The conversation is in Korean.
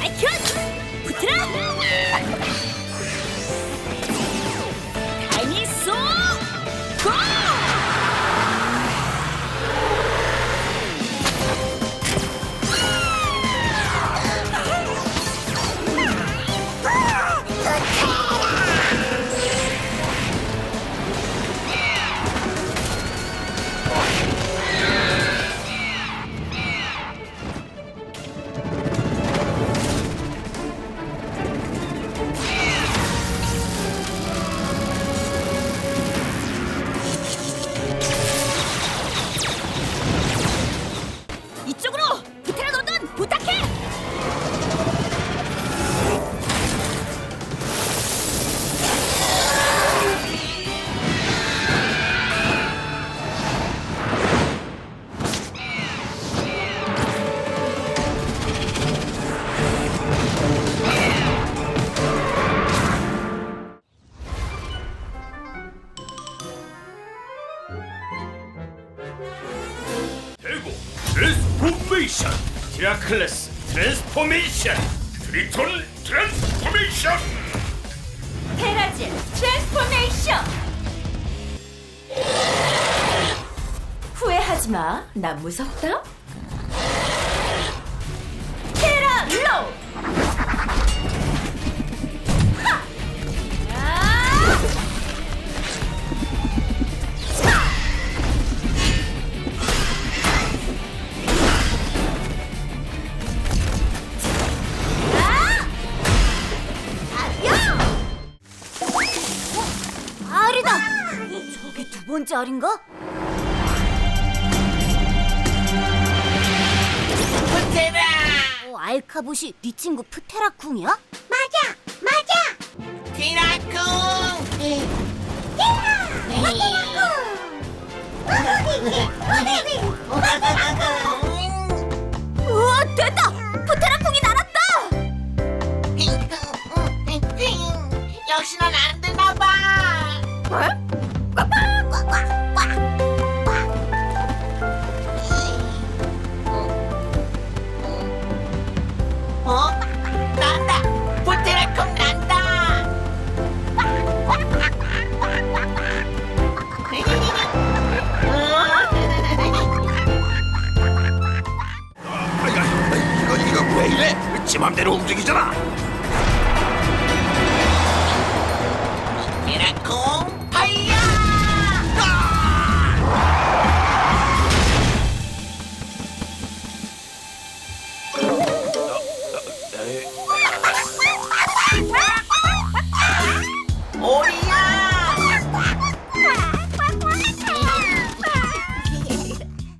아이큐! 붙으라! 대고 트랜스포메이션 드라클래스 트랜스포메이션 트리톤 트랜스포메이션 테라진 트랜스포메이션 후회하지 마. 난 무섭다. 번째 알인가? 프테라 어, 알카봇이 네 친구 프테라쿵이야? 맞아, 맞아. 티라쿵 우와, 됐다. 프테라쿵이 날았다. 역시 넌안 되나 봐. 어? 지 맘대로 움직이잖아. 포테라콤